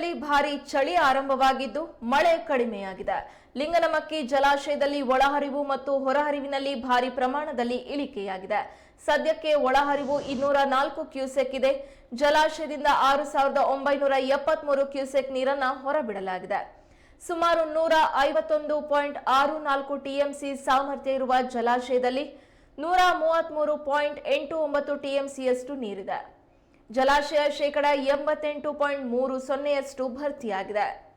ರಾಜ್ಯದಲ್ಲಿ ಭಾರಿ ಚಳಿ ಆರಂಭವಾಗಿದ್ದು ಮಳೆ ಕಡಿಮೆಯಾಗಿದೆ. ಲಿಂಗನಮಕ್ಕಿ ಜಲಾಶಯದಲ್ಲಿ ಒಳಹರಿವು ಮತ್ತು ಹೊರಹರಿವಿನಲ್ಲಿ ಭಾರಿ ಪ್ರಮಾಣದಲ್ಲಿ ಇಳಿಕೆಯಾಗಿದೆ. ಸದ್ಯಕ್ಕೆ ಒಳಹರಿವು ಇನ್ನೂರ ನಾಲ್ಕು ಕ್ಯೂಸೆಕ್ ಇದೆ. ಜಲಾಶಯದಿಂದ ಆರು ಸಾವಿರದ ಒಂಬೈನೂರ ಎಪ್ಪತ್ಮೂರು ಕ್ಯೂಸೆಕ್ ನೀರನ್ನು ಹೊರಬಿಡಲಾಗಿದೆ. ಸುಮಾರು ನೂರ ಐವತ್ತೊಂದು ಪಾಯಿಂಟ್ ಆರು ನಾಲ್ಕು ಟಿಎಂಸಿ ಸಾಮರ್ಥ್ಯ ಇರುವ ಜಲಾಶಯದಲ್ಲಿ ನೂರ ಮೂವತ್ಮೂರು ಪಾಯಿಂಟ್ ಎಂಟು ಒಂಬತ್ತು ಟಿಎಂಸಿಯಷ್ಟು ನೀರಿದೆ. ಜಲಾಶಯ ಶೇಕಡ ಎಂಬತ್ತೆಂಟು ಪಾಯಿಂಟ್ ಮೂರು ಸೊನ್ನೆಯಷ್ಟು ಭರ್ತಿಯಾಗಿದೆ.